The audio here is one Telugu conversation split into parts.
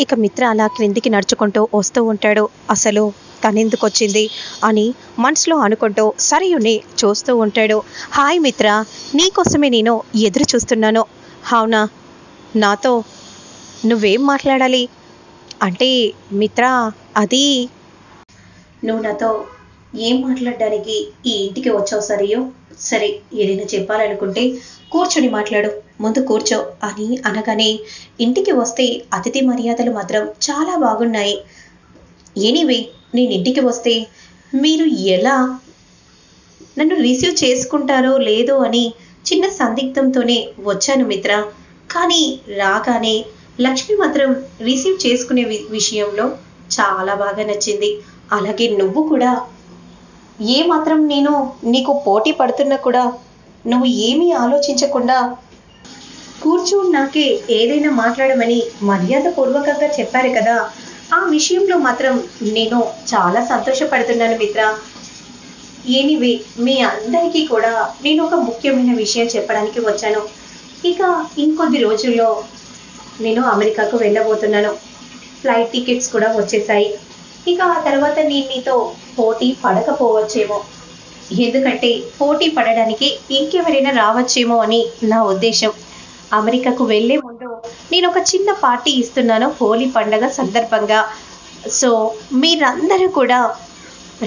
ఇక మిత్ర అలా క్రిందికి నడుచుకుంటూ వస్తూ ఉంటాడు. అసలు తనెందుకు వచ్చింది అని మనసులో అనుకుంటూ సరయుని చూస్తూ ఉంటాడు. హాయ్ మిత్ర నీకోసమే నేను ఎదురు చూస్తున్నాను. అవునా? నాతో నువ్వేం మాట్లాడాలి? అంటే మిత్ర అది నువ్వు నాతో ఏం మాట్లాడడానికి ఈ ఇంటికి వచ్చావు సరియో? సరే ఏదైనా చెప్పాలనుకుంటే కూర్చొని మాట్లాడు. ముందు కూర్చో అని అనగానే ఇంటికి వస్తే అతిథి మర్యాదలు మాత్రం చాలా బాగున్నాయి. ఎనీవే నేను ఇంటికి వస్తే మీరు ఎలా నన్ను రిసీవ్ చేసుకుంటారో లేదో అని చిన్న సందిగ్ధంతోనే వచ్చాను మిత్ర. కానీ రాగానే లక్ష్మి మాత్రం రిసీవ్ చేసుకునే వి- విషయంలో చాలా బాగా నచ్చింది. అలాగే నువ్వు కూడా. ఏ మాత్రం నేను నీకు పోటీ పడుతున్నా కూడా నువ్వు ఏమీ ఆలోచించకుండా కొంచెం నాకే ఏదైనా మాట్లాడమని మర్యాదపూర్వకంగా చెప్పారు కదా. ఆ విషయంలో మాత్రం నేను చాలా సంతోషపడుతున్నాను మిత్ర. ఎనివే మీ అందరికీ కూడా నేను ఒక ముఖ్యమైన విషయం చెప్పడానికి వచ్చాను. ఇక ఇంకొద్ది రోజుల్లో నేను అమెరికాకు వెళ్ళబోతున్నాను. ఫ్లైట్ టికెట్స్ కూడా వచ్చేసాయి. ఇక ఆ తర్వాత నేను నీతో పోటీ పడకపోవచ్చేమో. ఎందుకంటే పోటీ పడడానికి ఇంకెవరైనా రావచ్చేమో అని నా ఉద్దేశం. అమెరికాకు వెళ్ళే ముందు నేను ఒక చిన్న పార్టీ ఇస్తున్నాను హోలీ పండగ సందర్భంగా. సో మీరందరూ కూడా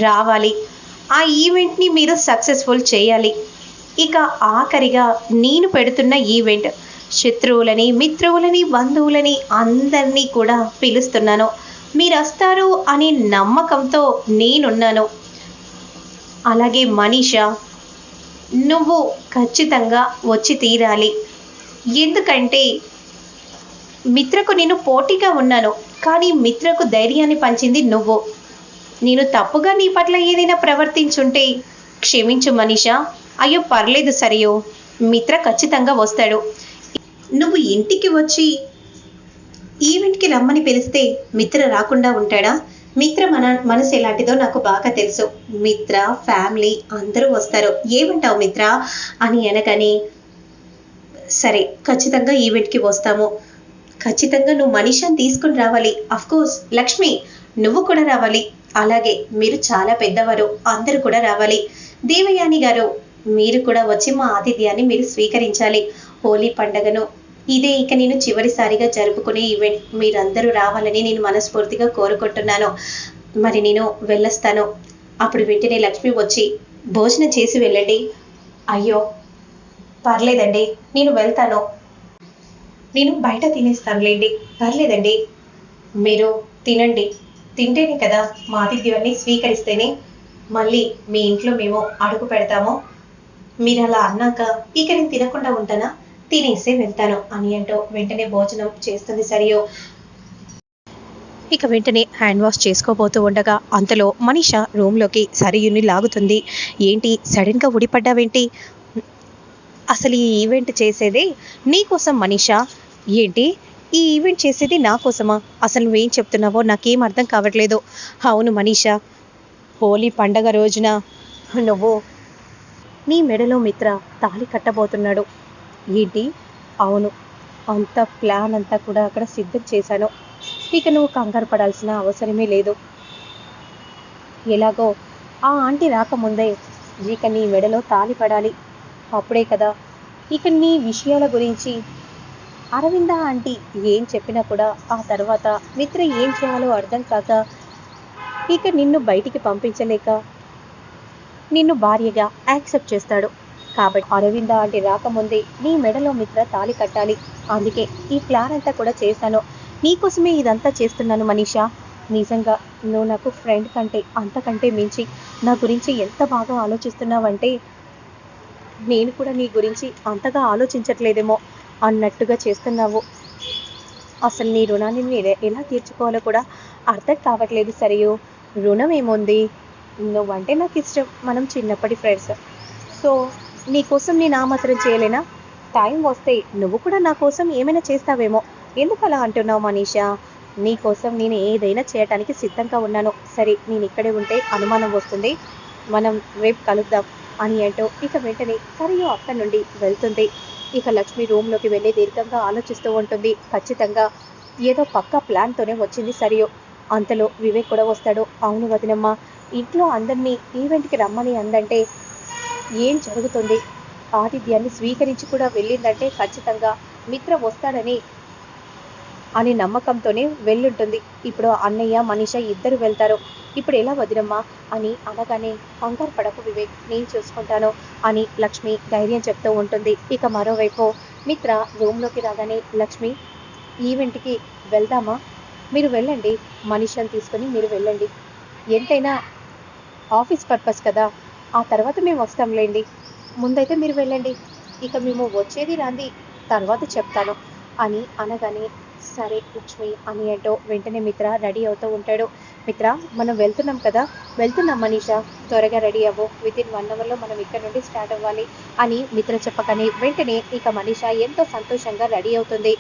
రావాలి. ఆ ఈవెంట్ని మీరు సక్సెస్ఫుల్ చేయాలి. ఇక ఆఖరిగా నేను పెడుతున్న ఈవెంట్ శత్రువులని మిత్రువులని బంధువులని అందరినీ కూడా పిలుస్తున్నాను. మీరు వస్తారు అనే నమ్మకంతో నేనున్నాను. అలాగే మనీషా నువ్వు ఖచ్చితంగా వచ్చి తీరాలి. ఎందుకంటే మిత్రకు నేను పోటీగా ఉన్నాను కానీ మిత్రకు ధైర్యాన్ని పంచింది నువ్వు. నేను తప్పుగా నీ పట్ల ఏదైనా ప్రవర్తించుంటే క్షమించు మనీషా. అయ్యో పర్లేదు సరియో. మిత్ర ఖచ్చితంగా వస్తాడు. నువ్వు ఇంటికి వచ్చి ఈవెంట్కి రమ్మని పిలిస్తే మిత్ర రాకుండా ఉంటాడా? మిత్ర మన మనసు ఎలాంటిదో నాకు బాగా తెలుసు. మిత్ర ఫ్యామిలీ అందరూ వస్తారు. ఏమంటావు మిత్ర? అని అనగానే సరే ఖచ్చితంగా ఈవెంట్కి వస్తాము. ఖచ్చితంగా నువ్వు మనీషాని తీసుకుని రావాలి. కోర్స్ లక్ష్మి నువ్వు కూడా రావాలి. అలాగే మీరు చాలా పెద్దవారు అందరూ కూడా రావాలి. దేవయాని గారు మీరు కూడా వచ్చి మా ఆతిథ్యాన్ని మీరు స్వీకరించాలి. హోలీ పండగను ఇదే ఇక నేను చివరిసారిగా జరుపుకునే ఈవెంట్. మీరందరూ రావాలని నేను మనస్ఫూర్తిగా కోరుకుంటున్నాను. మరి నేను వెళ్ళొస్తాను. అప్పుడు వెంటనే లక్ష్మి వచ్చి భోజనం చేసి వెళ్ళండి. అయ్యో పర్లేదండి నేను వెళ్తాను. నేను బయట తినేస్తానులేండి పర్లేదండి. మీరు తినండి. తింటేనే కదా మా ఆతిథ్యాన్ని స్వీకరిస్తేనే మళ్ళీ మీ ఇంట్లో మేము అడుగు పెడతాము. మీరు అలా అన్నాక ఇక నేను తినకుండా ఉంటానా? తినేసే వెళ్తాను అని అంటూ వెంటనే భోజనం చేస్తుంది సరియో. ఇక వెంటనే హ్యాండ్ వాష్ చేసుకోబోతూ ఉండగా అంతలో మనిష రూమ్లోకి సరియుని లాగుతుంది. ఏంటి సడన్గా ఉడిపడ్డావేంటి అసలు ఈ ఈవెంట్ చేసేది నీకోసం మనీషా? ఏంటి? ఈ ఈవెంట్ చేసేది నా కోసమా? అసలు నువ్వేం చెప్తున్నావో నాకేం అర్థం కావట్లేదు. అవును మనీషా. హోలీ పండగ రోజున నువ్వు నీ మెడలో మిత్ర తాళి కట్టబోతున్నాడు. ఏంటి? అవును. అంత ప్లాన్ అంతా కూడా అక్కడ సిద్ధం చేశాను. ఇక నువ్వు కంగారు పడాల్సిన అవసరమే లేదు. ఎలాగో ఆ ఆంటీ రాకముందే ఇక నీ మెడలో తాళి పడాలి. అప్పుడే కదా. ఇక నీ విషయాల గురించి. అరవింద ఆంటీ ఏం చెప్పినా కూడా ఆ తర్వాత మిత్ర ఏం చేయాలో అర్థం కాక ఇక నిన్ను బయటికి పంపించలేక నిన్ను భార్యగా యాక్సెప్ట్ చేస్తాడు. కాబట్టి అరవింద ఆంటీ రాకముందే నీ మెడలో మిత్ర తాళి కట్టాలి. అందుకే ఈ ప్లాన్ అంతా కూడా చేశాను. నీకోసమే ఇదంతా చేస్తున్నాను మనీషా. నిజంగా నువ్వు నాకు ఫ్రెండ్ కంటే అంతకంటే మించి నా గురించి ఎంత బాగా ఆలోచిస్తున్నావంటే నేను కూడా నీ గురించి అంతగా ఆలోచించట్లేదేమో అన్నట్టుగా చేస్తున్నావు. అసలు నీ రుణాన్ని నేను ఎలా తీర్చుకోవాలో కూడా అర్థం కావట్లేదు సరియు. రుణం ఏముంది? నువ్వంటే నాకు ఇష్టం. మనం చిన్నప్పటి ఫ్రెండ్స్ సో నీ కోసం నేను ఆ మాత్రం చేయలేనా? టైం వస్తే నువ్వు కూడా నా కోసం ఏమైనా చేస్తావేమో. ఎందుకు అలా అంటున్నావు మనీషా? నీ కోసం నేను ఏదైనా చేయటానికి సిద్ధంగా ఉన్నాను. సరే నేను ఇక్కడే ఉంటే అనుమానం వస్తుంది. మనం రేపు కలుద్దాం. అని అంటూ ఇక వెంటనే సరియు అక్కడి నుండి వెళ్తుంది. ఇక లక్ష్మి రూమ్లోకి వెళ్ళి దీర్ఘంగా ఆలోచిస్తూ ఉంటుంది. ఖచ్చితంగా ఏదో పక్కా ప్లాన్తోనే వచ్చింది సరియు. అంతలో వివేక్ కూడా వస్తాడు. అవును వదినమ్మ ఇంట్లో అందరినీ ఈవెంట్కి రమ్మని అందంటే ఏం జరుగుతుంది? ఆతిథ్యాన్ని స్వీకరించి కూడా వెళ్ళిందంటే ఖచ్చితంగా మిత్ర వస్తాడని అని నమ్మకంతోనే వెళ్ళుంటుంది. ఇప్పుడు అన్నయ్య మనిష ఇద్దరు వెళ్తారు. ఇప్పుడు ఎలా వదినమ్మా? అని అనగానే కంగారు పడకు వివేక్ నేను చూసుకుంటాను అని లక్ష్మి ధైర్యం చెప్తూ ఉంటుంది. ఇక మరోవైపు మిత్ర రూమ్లోకి రాగానే లక్ష్మి ఈవెంట్కి వెళ్దామా? మీరు వెళ్ళండి. మనిషిని తీసుకొని మీరు వెళ్ళండి. ఎంతైనా ఆఫీస్ పర్పస్ కదా. ఆ తర్వాత మేము వస్తాంలేండి ముందైతే మీరు వెళ్ళండి. ఇక మేము వచ్చేది రాంది తర్వాత చెప్తాను అని అనగానే సరే కూర్చోయి అని అంటూ వెంటనే మిత్ర రెడీ అవుతూ ఉంటాడు. మిత్ర మనం వెళ్తున్నాం కదా? వెళ్తున్నాం మనీషా. త్వరగా రెడీ అవ్వు. విత్ ఇన్ వన్ అవర్లో మనం ఇక్కడ నుండి స్టార్ట్ అవ్వాలి అని మిత్ర చెప్పగానే వెంటనే ఇక మనీష ఎంతో సంతోషంగా రెడీ అవుతుంది.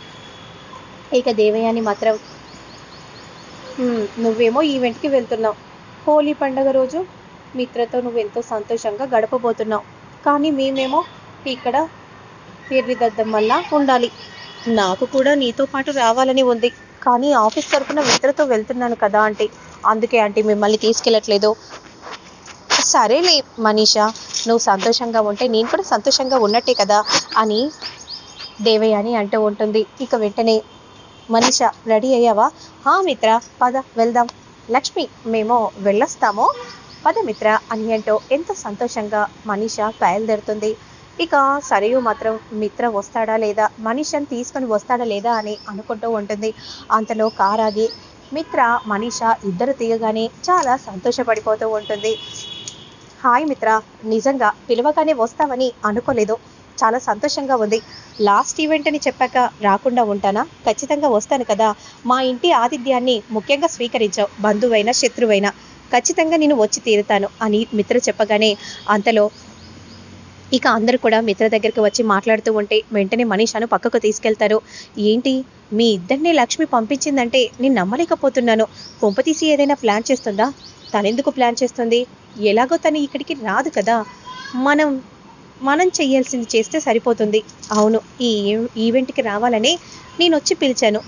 ఇక దేవయాని మాత్రం నువ్వేమో ఈవెంట్కి వెళ్తున్నావు. హోలీ పండగ రోజు మిత్రతో నువ్వు ఎంతో సంతోషంగా గడపబోతున్నావు. కానీ మేమేమో ఇక్కడ పెర్రిదద్దం వల్ల ఉండాలి. నాకు కూడా నీతో పాటు రావాలని ఉంది. కానీ ఆఫీస్ తరఫున మిత్రతో వెళ్తున్నాను కదా ఆంటీ. అందుకే ఆంటీ మిమ్మల్ని తీసుకెళ్ళట్లేదు. సరేలే మనీషా. నువ్వు సంతోషంగా ఉంటే నేను కూడా సంతోషంగా ఉన్నట్టే కదా అని దేవయ్య అని అంటూ ఉంటుంది. ఇక వెంటనే మనీష రెడీ అయ్యావా? హా మిత్ర పద వెళ్దాం. లక్ష్మి మేము వెళ్ళొస్తాము. పద మిత్ర అని అంటూ ఎంతో సంతోషంగా మనీష బయలుదేరుతుంది. ఇక సరియు మాత్రం మిత్ర వస్తాడా లేదా? మనీషని తీసుకొని వస్తాడా లేదా అని అనుకుంటూ ఉంటుంది. అంతలో కారాగి మిత్ర మనీష ఇద్దరు తీయగానే చాలా సంతోషపడిపోతూ ఉంటుంది. హాయ్ మిత్ర నిజంగా పిలవగానే వస్తావని అనుకోలేదు. చాలా సంతోషంగా ఉంది. లాస్ట్ ఈవెంట్ అని చెప్పాక రాకుండా ఉంటానా? ఖచ్చితంగా వస్తాను కదా. మా ఇంటి ఆతిథ్యాన్ని ముఖ్యంగా స్వీకరించావు. బంధువైనా శత్రువైనా. ఖచ్చితంగా నేను వచ్చి తీరుతాను అని మిత్ర చెప్పగానే అంతలో ఇక అందరూ కూడా మిత్ర దగ్గరికి వచ్చి మాట్లాడుతూ ఉంటే వెంటనే మనీషాను పక్కకు తీసుకెళ్తారు. ఏంటి? మీ ఇద్దరిని లక్ష్మి పంపించిందంటే నేను నమ్మలేకపోతున్నాను. కొంపతీసి ఏదైనా ప్లాన్ చేస్తుందా? తనెందుకు ప్లాన్ చేస్తుంది? ఎలాగో తను ఇక్కడికి రాదు కదా. మనం మనం చేయాల్సింది చేస్తే సరిపోతుంది. అవును ఈ ఈ- ఈవెంట్కి రావాలని నేను వచ్చి పిలిచాను.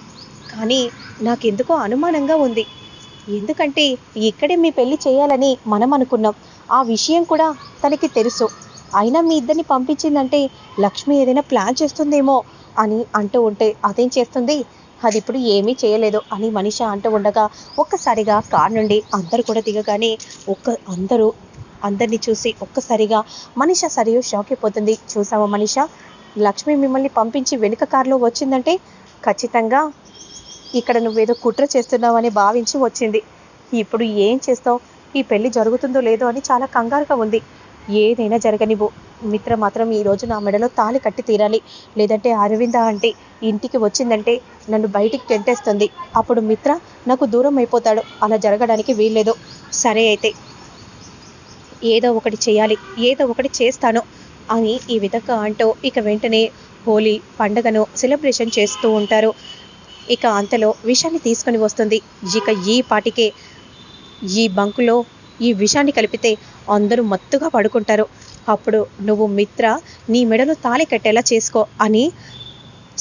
కానీ నాకెందుకో అనుమానంగా ఉంది. ఎందుకంటే ఇక్కడే మీ పెళ్ళి చేయాలని మనం అనుకున్నాం. ఆ విషయం కూడా తనకి తెలుసు. అయినా మీ ఇద్దరిని పంపించిందంటే లక్ష్మి ఏదైనా ప్లాన్ చేస్తుందేమో అని అంటూ ఉంటే అదేం చేస్తుంది? అది ఇప్పుడు ఏమీ చేయలేదు అని మనిష అంటూ ఉండగా ఒక్కసారిగా కార్ నుండి అందరు కూడా దిగగానే ఒక్క అందరూ అందరినీ చూసి ఒక్కసారిగా మనిష సరియు షాక్ అయిపోతుంది. చూసావా మనిష? లక్ష్మి మిమ్మల్ని పంపించి వెనుక కారులో వచ్చిందంటే ఖచ్చితంగా ఇక్కడ నువ్వేదో కుట్ర చేస్తున్నావని భావించి వచ్చింది. ఇప్పుడు ఏం చేస్తావు? ఈ పెళ్ళి జరుగుతుందో లేదో అని చాలా కంగారుగా ఉంది. ఏదైనా జరగనివ్వు మిత్ర మాత్రం ఈ రోజు నా మెడలో తాళి కట్టి తీరాలి. లేదంటే అరవింద అంటే ఇంటికి వచ్చిందంటే నన్ను బయటికి గెంటేస్తుంది అప్పుడు మిత్ర నాకు దూరం అయిపోతాడు. అలా జరగడానికి వీల్లేదు. సరే అయితే. ఏదో ఒకటి చేయాలి. ఏదో ఒకటి చేస్తాను అని ఈ విధంగా అంటూ ఇక వెంటనే హోలీ పండగను సెలబ్రేషన్ చేస్తూ ఉంటారు. ఇక అంతలో విషాన్ని తీసుకొని వస్తుంది. ఇక ఈ పాటికే ఈ బంకులో ఈ విషాన్ని కలిపితే అందరూ మత్తుగా పడుకుంటారు. అప్పుడు నువ్వు మిత్ర నీ మెడలో తాళి కట్టేలా చేసుకో అని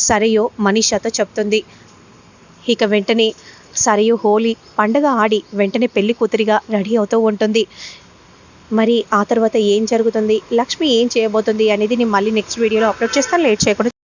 సరియు మనీషాతో చెప్తుంది. ఇక వెంటనే సరయు హోలీ పండగ ఆడి వెంటనే పెళ్ళి కూతురిగా రెడీ అవుతూ ఉంటుంది. మరి ఆ తర్వాత ఏం జరుగుతుంది? లక్ష్మి ఏం చేయబోతుంది అనేది నేను మళ్ళీ నెక్స్ట్ వీడియోలో అప్లోడ్ చేస్తాను. లేట్ చేయకుండా